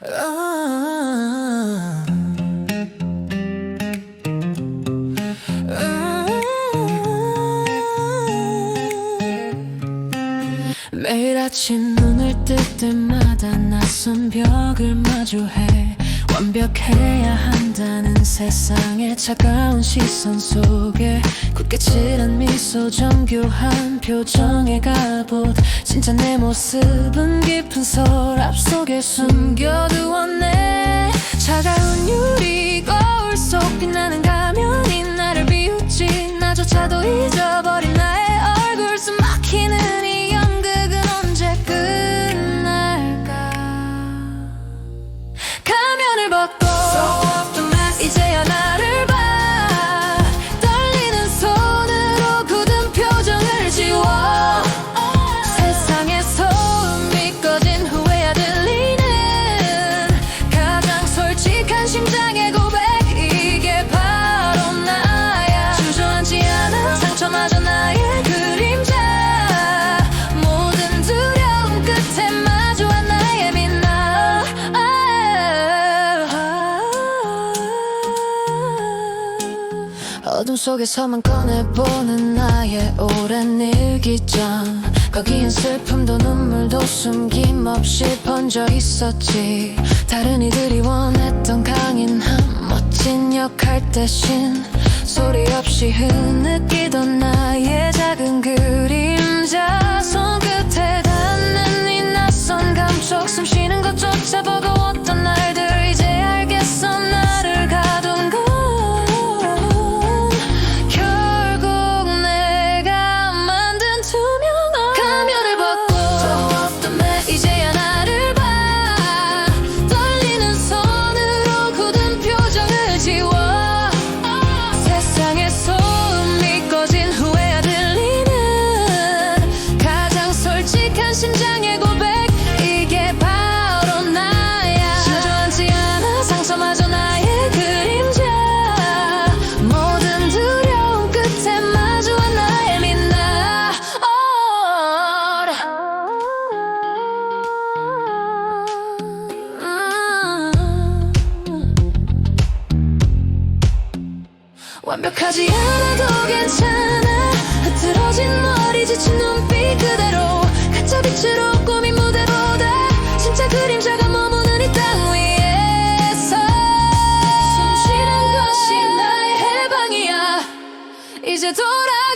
아. 매일 아침 눈을 뜰 때마다 낯선 벽을 마주해 완벽해야 한다는 세상의 차가운 시선 속에 굳게 칠한 미소 정교한 표정의 갑옷 진짜 내 모습은 깊은 서랍 속에 숨겨두었네. 차가운 유리 거울 속 빛나는 가면이 나를 비웃지. 나조차도 잊어버린 나의 얼굴 숨 막히는 이 연극은 언제 끝날까? 가면을 벗고 어둠 속에서만 꺼내보는 나의 오랜 일기장. 거기엔 슬픔도 눈물도 숨김없이 번져 있었지. 다른 이들이 원했던 강인함 멋진 역할 대신 소리 없이 흐느끼던 나의 작은 그림자. 손끝에 닿는 이 낯선 감촉 숨 쉬는 것조차 버거 심장의 고백 이게 바로 나야. 주저앉지 않아 상처마저 나의 그림자. 모든 두려움 끝에 마주한 나의 민나. 완벽하지 않아도 괜찮아. 흐트러진 머리 지친 눈빛 그대로. 빛으로 꾸민 무대보다 진짜 그림자가 머무는 이 땅 위에서 숨 쉬는 것이 나의 해방이야. 이제 돌아